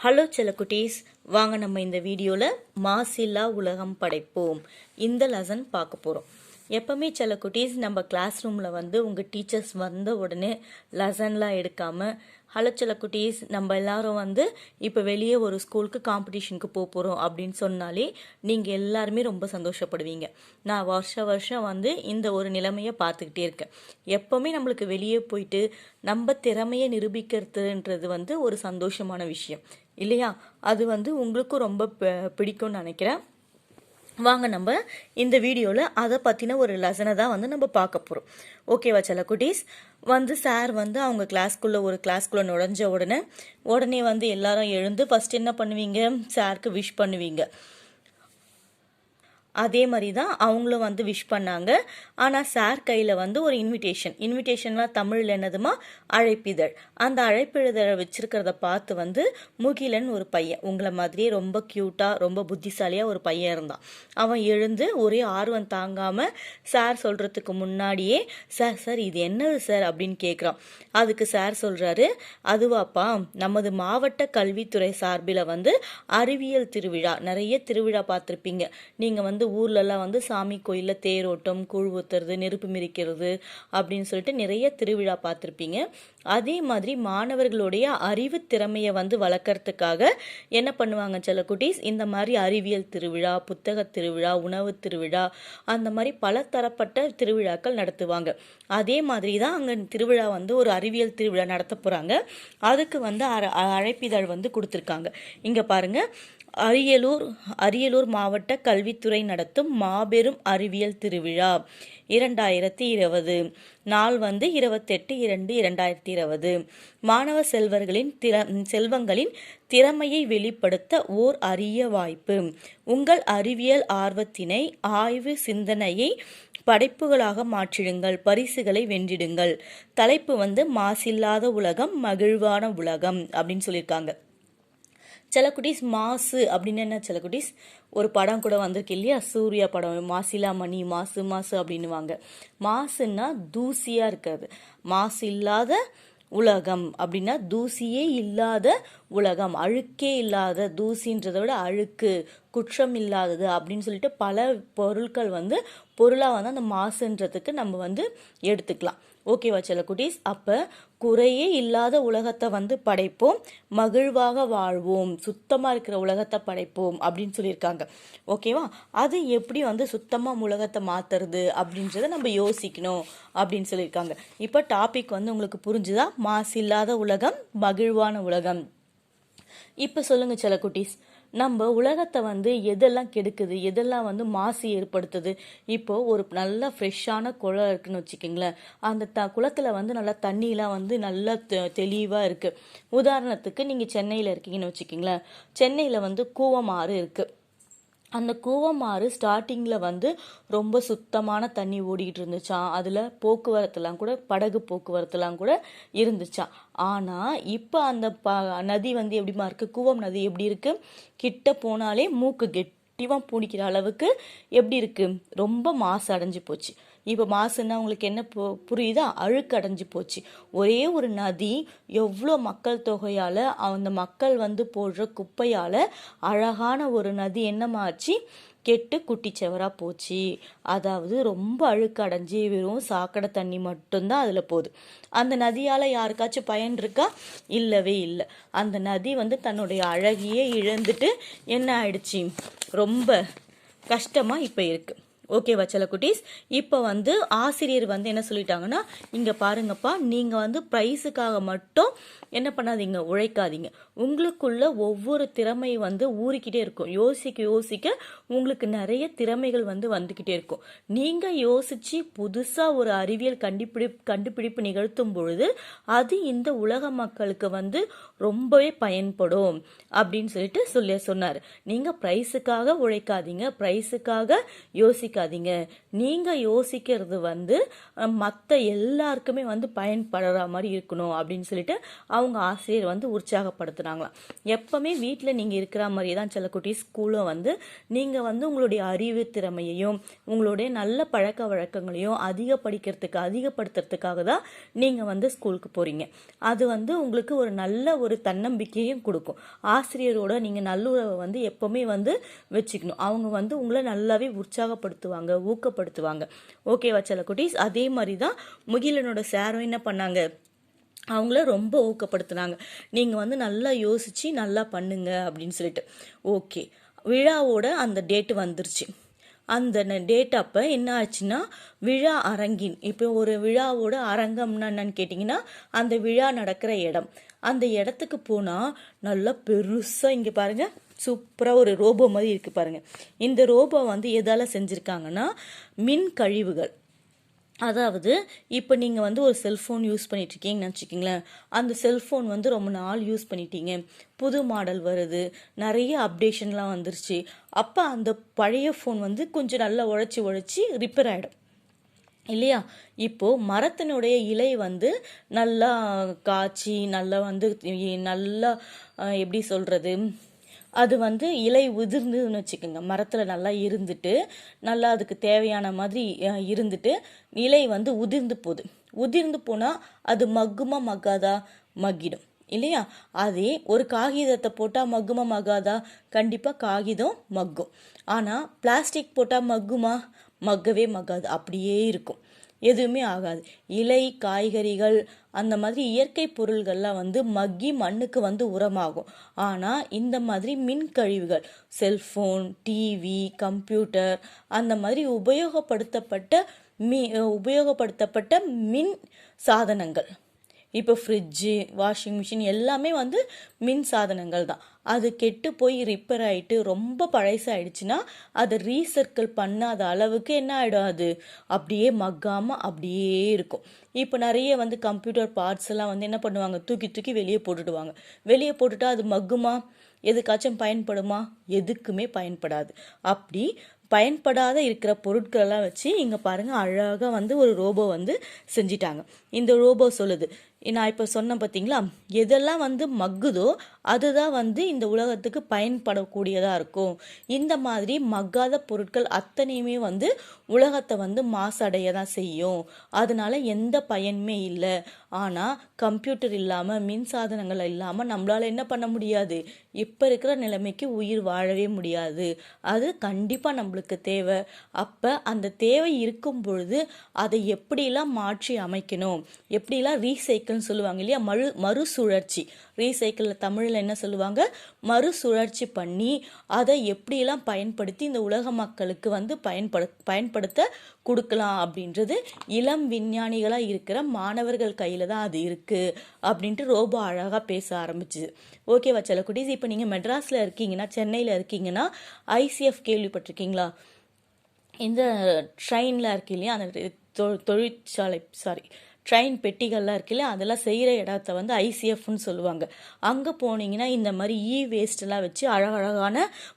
Hello செல்லக்குட்டீஸ் வாங்க நம்ம இந்த வீடியோவில் மாசில்லா உலகம் படைப்போம். இந்த லெசன் பார்க்க போகிறோம் எப்பவுமே செல்லக்குட்டீஸ் நம்ம கிளாஸ் ரூமில் வந்து உங்கள் டீச்சர்ஸ் வந்த உடனே லெசன்லாம் எடுக்காமல் ஹலோ செல்லக்குட்டீஸ் நம்ம எல்லாரும் வந்து இப்போ வெளியே ஒரு ஸ்கூலுக்கு காம்படிஷனுக்கு போக போகிறோம் அப்படின்னு சொன்னாலே நீங்கள் எல்லாருமே ரொம்ப சந்தோஷப்படுவீங்க. நான் வருஷ வருஷம் வந்து இந்த ஒரு நிலைமையை பார்த்துக்கிட்டே இருக்கேன். எப்போவுமே நம்மளுக்கு வெளியே போயிட்டு நம்ம திறமையை நிரூபிக்கிறதுன்றது வந்து ஒரு சந்தோஷமான விஷயம். இல்லையா? அது வந்து உங்களுக்கும் ரொம்ப பிடிக்கும்னு நினைக்கிறேன். வாங்க நம்ம இந்த வீடியோவில் அதை பற்றின ஒரு லெசனை தான் வந்து நம்ம பார்க்க போகிறோம் ஓகேவா சில குட்டீஸ் வந்து சார் வந்து அவங்க கிளாஸ்க்குள்ளே ஒரு கிளாஸ்க்குள்ளே நுழைஞ்ச உடனே உடனே வந்து எல்லாரும் எழுந்து ஃபஸ்ட் என்ன பண்ணுவீங்க? சாருக்கு விஷ் பண்ணுவீங்க. அதே மாதிரி தான் அவங்களும் வந்து விஷ் பண்ணாங்க. ஆனால் சார் கையில் வந்து ஒரு இன்விடேஷன் இன்விடேஷன்லாம் தமிழில் என்னதுமா? அழைப்பிதழ். அந்த அழைப்பிதழை வச்சுருக்கிறத பார்த்து வந்து முகிலன் ஒரு பையன் உங்களை மாதிரியே ரொம்ப க்யூட்டாக ரொம்ப புத்திசாலியாக ஒரு பையன் இருந்தான். அவன் எழுந்து ஒரே ஆர்வம் தாங்காமல் சார் சொல்கிறதுக்கு முன்னாடியே சார் சார் இது என்னது சார் அப்படின்னு கேட்குறான் அதுக்கு சார் சொல்கிறாரு அதுவாப்பா நமது மாவட்ட கல்வித்துறை சார்பில் வந்து அறிவியல் திருவிழா நிறைய திருவிழா பார்த்துருப்பீங்க. நீங்கள் வந்து ஊர்லலாம் வந்து சாமி கோயிலில் தேரோட்டம் கூழ் ஊத்துறது நெருப்பு மிதிக்கிறது அப்படின்னு சொல்லிட்டு நிறைய திருவிழா பார்த்துருப்பீங்க. அதே மாதிரி மாணவர்களுடைய அறிவு திறமையை வந்து வளர்க்கறதுக்காக என்ன பண்ணுவாங்க சில குட்டீஸ்? இந்த மாதிரி அறிவியல் திருவிழா புத்தக திருவிழா உணவு திருவிழா அந்த மாதிரி பல தரப்பட்ட திருவிழாக்கள் நடத்துவாங்க. அதே மாதிரி தான் அங்கே திருவிழா வந்து ஒரு அறிவியல் திருவிழா நடத்த போகிறாங்க அதுக்கு வந்து அ அழைப்பிதழ் வந்து கொடுத்துருக்காங்க. இங்கே பாருங்க. அரியலூர் அரியலூர் மாவட்ட கல்வித்துறை நடத்தும் மாபெரும் அறிவியல் திருவிழா. இரண்டாயிரத்தி இருபது. நாள் வந்து இருபத்தெட்டு இரண்டு இரண்டாயிரத்தி இருபது மாணவ செல்வர்களின் திற செல்வங்களின் திறமையை வெளிப்படுத்த ஓர் அரிய வாய்ப்பு. உங்கள் அறிவியல் ஆர்வத்தினை ஆய்வு சிந்தனையை படைப்புகளாக மாற்றிடுங்கள். பரிசுகளை வென்றிடுங்கள். தலைப்பு வந்து மாசில்லாத உலகம் மகிழ்வான உலகம் அப்படின்னு சொல்லியிருக்காங்க. சில குட்டீஸ் மாசு அப்படின்னு என்ன சில குட்டீஸ் ஒரு படம் கூட வந்திருக்கு இல்லையா? சூர்யா படம் மாசிலா மணி மாசு மாசு அப்படின்னுவாங்க. மாசுன்னா தூசியாக இருக்காது. மாசு இல்லாத உலகம் அப்படின்னா தூசியே இல்லாத உலகம். அழுக்கே இல்லாத தூசின்றதை விட அழுக்கு குற்றம் இல்லாதது அப்படின்னு சொல்லிட்டு பல பொருட்கள் வந்து பொருளாக வந்து அந்த மாசுன்றதுக்கு நம்ம வந்து எடுத்துக்கலாம். ஓகேவா செல்ல குட்டீஸ்? அப்போ குறையே இல்லாத உலகத்தை வந்து படைப்போம் மகிழ்வாக வாழ்வோம் சுத்தமாக இருக்கிற உலகத்தை படைப்போம் அப்படின்னு சொல்லியிருக்காங்க. ஓகேவா அது எப்படி வந்து சுத்தமாக உலகத்தை மாற்றுறது அப்படின்றத நம்ம யோசிக்கணும் அப்படின்னு சொல்லியிருக்காங்க. இப்போ டாபிக் வந்து உங்களுக்கு புரிஞ்சுதா? மாசு இல்லாத உலகம் மகிழ்வான உலகம். இப்போ சொல்லுங்கள் சில குட்டீஸ். நம்ம உலகத்தை வந்து எதெல்லாம் கெடுக்குது எதெல்லாம் வந்து மாசு ஏற்படுத்துது இப்போ ஒரு நல்ல ஃப்ரெஷ்ஷான குளம் இருக்குன்னு வச்சுக்கோங்களேன். அந்த த குளத்தில் வந்து நல்லா தண்ணியெலாம் வந்து நல்லா தெ- இருக்குது உதாரணத்துக்கு நீங்கள் சென்னையில் இருக்கீங்கன்னு வச்சுக்கோங்களேன். சென்னையில் வந்து கூவமாறு இருக்குது அந்த கூவமாறு ஸ்டார்டிங்கில் வந்து ரொம்ப சுத்தமான தண்ணி ஓடிக்கிட்டு இருந்துச்சான் அதில் போக்குவரத்துலாம் கூட படகு போக்குவரத்துலாம் கூட இருந்துச்சாம் ஆனால் இப்போ அந்த ப நதி வந்து எப்படிமா இருக்குது கூவம் நதி எப்படி இருக்குது கிட்ட போனாலே மூக்கு கெட்டிவாக பூணிக்கிற அளவுக்கு எப்படி இருக்குது ரொம்ப மாசு அடைஞ்சு போச்சு. இப்போ மாசுன்னா அவங்களுக்கு என்ன பு- புரியுதா? அழுக்கு அடைஞ்சு போச்சு. ஒரே ஒரு நதி எவ்வளோ மக்கள் தொகையால் அந்த மக்கள் வந்து போடுற குப்பையால் அழகான ஒரு நதி என்னமாச்சு? கெட்டு குட்டிச்சவராக போச்சு. அதாவது ரொம்ப அழுக்கு அடைஞ்சு வெறும் சாக்கடை தண்ணி மட்டும்தான் அதில் போகுது. அந்த நதியால் யாருக்காச்சும் பயன் இருக்கா? இல்லவே இல்லை. அந்த நதி வந்து தன்னுடைய அழகியே இழந்துட்டு என்ன ஆயிடுச்சு? ரொம்ப கஷ்டமாக இப்போ இருக்குது ஓகேவா சில குட்டீஸ். இப்போ வந்து ஆசிரியர் வந்து என்ன சொல்லிட்டாங்கன்னா இங்கே பாருங்கப்பா நீங்கள் வந்து ப்ரைஸுக்காக மட்டும் என்ன பண்ணாதீங்க உழைக்காதீங்க. உங்களுக்குள்ள ஒவ்வொரு திறமை வந்து ஊறிக்கிட்டே இருக்கும். யோசிக்க யோசிக்க உங்களுக்கு நிறைய திறமைகள் வந்து வந்துக்கிட்டே இருக்கும். நீங்கள் யோசிச்சு புதுசாக ஒரு அறிவியல் கண்டுபிடி கண்டுபிடிப்பு நிகழ்த்தும் பொழுது அது இந்த உலக மக்களுக்கு வந்து ரொம்பவே பயன்படும் அப்படின்னு சொல்லிட்டு சொல்லி சொன்னார். நீங்கள் ப்ரைஸுக்காக உழைக்காதீங்க. ப்ரைஸுக்காக யோசிக்க யோசிக்காதீங்க நீங்கள் யோசிக்கிறது வந்து மற்ற எல்லாருக்குமே வந்து பயன்படுற மாதிரி இருக்கணும் அப்படின்னு சொல்லிட்டு அவங்க ஆசிரியர் வந்து உற்சாகப்படுத்துனாங்களாம். எப்பவுமே வீட்டில் நீங்கள் இருக்கிற மாதிரி தான் செல்லக்குட்டி ஸ்கூலும் வந்து நீங்கள் வந்து உங்களுடைய அறிவு திறமையையும் உங்களுடைய நல்ல பழக்க வழக்கங்களையும் அதிகப்படுத்துறதுக்கு அதிகப்படுத்துறதுக்காக தான் நீங்கள் வந்து ஸ்கூலுக்கு போகிறீங்க அது வந்து உங்களுக்கு ஒரு நல்ல ஒரு தன்னம்பிக்கையும் கொடுக்கும். ஆசிரியரோட நீங்கள் நல்லுறவை வந்து எப்பவுமே வந்து வச்சுக்கணும். அவங்க வந்து உங்களை நல்லாவே உற்சாகப்படுத்துவாங்க ஊக்கப்படுத்துவாங்க. ஓகேவா செல்லக்குட்டீஸ் அதே மாதிரி தான் முகிலனோட சாரும் என்ன பண்ணாங்க? அவங்கள ரொம்ப ஊக்கப்படுத்துனாங்க. நீங்கள் வந்து நல்லா யோசித்து நல்லா பண்ணுங்க அப்படின்னு சொல்லிட்டு. ஓகே விழாவோட அந்த டேட்டு வந்துருச்சு. அந்த டேட் அப்போ என்ன ஆச்சுன்னா விழா அரங்கின் இப்போ ஒரு விழாவோட அரங்கம்னா என்னன்னு கேட்டிங்கன்னா அந்த விழா நடக்கிற இடம். அந்த இடத்துக்கு போனால் நல்லா பெருசாக இங்கே பாருங்கள் சூப்பராக ஒரு ரோபோ மாதிரி இருக்குது பாருங்கள் இந்த ரோபோ வந்து எதால் செஞ்சுருக்காங்கன்னா மின் கழிவுகள். அதாவது இப்போ நீங்கள் வந்து ஒரு செல்ஃபோன் யூஸ் பண்ணிட்டுருக்கீங்கன்னு வச்சுக்கிங்களேன் அந்த செல்ஃபோன் வந்து ரொம்ப நாள் யூஸ் பண்ணிட்டீங்க. புது மாடல் வருது. நிறைய அப்டேஷன்லாம் வந்துருச்சு. அப்போ அந்த பழைய ஃபோன் வந்து கொஞ்சம் நல்லா உழைச்சி உழைச்சி ரிப்பேர் ஆகிடும் இல்லையா? இப்போது மரத்தினுடைய இலை வந்து நல்லா காய்ச்சி நல்லா வந்து நல்லா எப்படி சொல்கிறது அது வந்து இலை உதிர்ந்துன்னு வச்சுக்கோங்க. மரத்தில் நல்லா இருந்துட்டு நல்லா அதுக்கு தேவையான மாதிரி இருந்துட்டு இலை வந்து உதிர்ந்து போகுது. உதிர்ந்து போனால் அது மக்குமா மக்காதா மக்கிடும் இல்லையா? அதே ஒரு காகிதத்தை போட்டால் மக்குமா மகாதா கண்டிப்பாக காகிதம் மக்கும். ஆனால் பிளாஸ்டிக் போட்டால் மக்குமா மக்கவே மக்காது அப்படியே இருக்கும். எதுவுமே ஆகாது. இலை காய்கறிகள் அந்த மாதிரி இயற்கை பொருள்கள்லாம் வந்து மக்கி மண்ணுக்கு வந்து உரமாகும். ஆனால் இந்த மாதிரி மின் கழிவுகள் செல்ஃபோன் டிவி கம்ப்யூட்டர் அந்த மாதிரி உபயோகப்படுத்தப்பட்ட மீ உபயோகப்படுத்தப்பட்ட மின் சாதனங்கள். இப்போ ஃப்ரிட்ஜு வாஷிங் மிஷின் எல்லாமே வந்து மின் சாதனங்கள் தான். அது கெட்டு போய் ரிப்பேர் ஆகிட்டு ரொம்ப பழசாயிடுச்சுன்னா அதை ரீசர்க்கிள் பண்ணாத அளவுக்கு என்ன ஆகிடும் அது? அப்படியே மக்காமல் அப்படியே இருக்கும். இப்போ நிறைய வந்து கம்ப்யூட்டர் பார்ட்ஸ் எல்லாம் வந்து என்ன பண்ணுவாங்க? தூக்கி தூக்கி வெளியே போட்டுடுவாங்க. வெளியே போட்டுட்டா அது மக்குமா? எதுக்காச்சும் பயன்படுமா? எதுக்குமே பயன்படாது. அப்படி பயன்படாத இருக்கிற பொருட்களெல்லாம் வச்சு இங்கே பாருங்கள் அழகாக வந்து ஒரு ரோபோ வந்து செஞ்சிட்டாங்க. இந்த ரோபோ சொல்லுது. நான் இப்போ சொன்னேன் பார்த்தீங்களா? எதெல்லாம் வந்து மக்குதோ அதுதான் வந்து இந்த உலகத்துக்கு பயன்படக்கூடியதாக இருக்கும். இந்த மாதிரி மக்காத பொருட்கள் அத்தனையுமே வந்து உலகத்தை வந்து மாசடைய தான் செய்யும். அதனால எந்த பயனுமே இல்லை. ஆனால் கம்ப்யூட்டர் இல்லாமல் மின் சாதனங்கள் இல்லாமல் நம்மளால் என்ன பண்ண முடியாது? இப்போ இருக்கிற நிலைமைக்கு உயிர் வாழவே முடியாது. அது கண்டிப்பாக நம்மளுக்கு தேவை. அப்போ அந்த தேவை இருக்கும் பொழுது அதை எப்படிலாம் மாற்றி அமைக்கணும்? எப்படிலாம் ரீசைக்கிள்னு சொல்லுவாங்க இல்லையா? மறு மறுசுழற்சி. ரீசைக்கிளில் தமிழில் என்ன சொல்லுவாங்க? மறுசுழற்சி பண்ணி அதை எப்படியெல்லாம் பயன்படுத்தி இந்த உலக மக்களுக்கு வந்து பயன்படு பயன்படுத்த கொடுக்கலாம் அப்படின்றது இளம் விஞ்ஞானிகளாக இருக்கிற மாணவர்கள் கையில் தான் அது இருக்குது அப்படின்ட்டு ரோபோ அழகாக பேச ஆரம்பிச்சு ஓகேவா குட்டீஸ் இப்போ நீங்கள் மெட்ராஸில் இருக்கீங்கன்னா சென்னையில் இருக்கீங்கன்னா ஐசிஎஃப் கேள்விப்பட்டிருக்கீங்களா? இந்த ட்ரெயினில் இருக்கு இல்லையா? அந்த தொழிற்சாலை சாரி ட்ரெயின் பெட்டிகள்லாம் இருக்குல்ல அதெல்லாம் செய்கிற இடத்த வந்து ஐசிஎஃப்னு சொல்லுவாங்க. அங்கே போனீங்கன்னா இந்த மாதிரி இ வேஸ்ட்டெல்லாம் வச்சு அழகழகான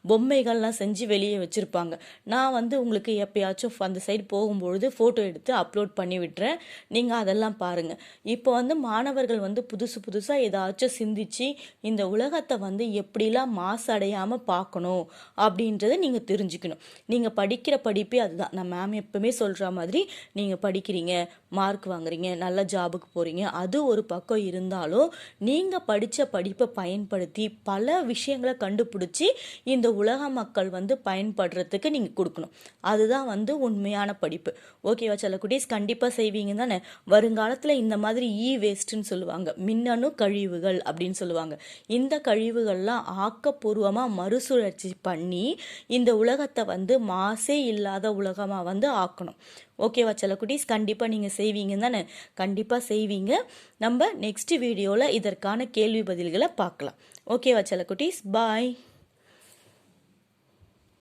பொம்மைகள்லாம் செஞ்சு வெளியே வச்சுருப்பாங்க. நான் வந்து உங்களுக்கு எப்பயாச்சும் அந்த சைடு போகும்பொழுது ஃபோட்டோ எடுத்து அப்லோட் பண்ணி விட்டுறேன். நீங்கள் அதெல்லாம் பாருங்கள் இப்போ வந்து மாணவர்கள் வந்து புதுசு புதுசாக ஏதாச்சும் சிந்திச்சு இந்த உலகத்தை வந்து எப்படிலாம் மாசடையாமல் பார்க்கணும் அப்படின்றத நீங்கள் தெரிஞ்சுக்கணும். நீங்கள் படிக்கிற படிப்பே அதுதான். நான் மேம் எப்பவுமே சொல்கிற மாதிரி நீங்கள் படிக்கிறீங்க மார்க் வாங்குறீங்க நல்ல ஜாபுக்கு போகிறீங்க அது ஒரு பக்கம் இருந்தாலும் நீங்கள் படித்த படிப்பை பயன்படுத்தி பல விஷயங்களை கண்டுபிடிச்சி இந்த உலக மக்கள் வந்து பயன்படுறதுக்கு நீங்கள் கொடுக்கணும். அதுதான் வந்து உண்மையான படிப்பு. ஓகேவா சில குட்டீஸ் கண்டிப்பாக செய்வீங்க தானே? வருங்காலத்தில் இந்த மாதிரி இ வேஸ்ட்டுன்னு சொல்லுவாங்க. மின்னணு கழிவுகள் அப்படின்னு சொல்லுவாங்க. இந்த கழிவுகள்லாம் ஆக்கப்பூர்வமாக மறுசுழற்சி பண்ணி இந்த உலகத்தை வந்து மாசே இல்லாத உலகமாக வந்து ஆக்கணும். ஓகேவா செல்லக்குட்டீஸ்? கண்டிப்பாக நீங்கள் செய்வீங்க தானே? கண்டிப்பாக செய்வீங்க. நம்ம நெக்ஸ்ட் வீடியோவில் இதற்கான கேள்வி பதில்களை பார்க்கலாம். ஓகேவா செல்லக்குட்டீஸ்? பாய்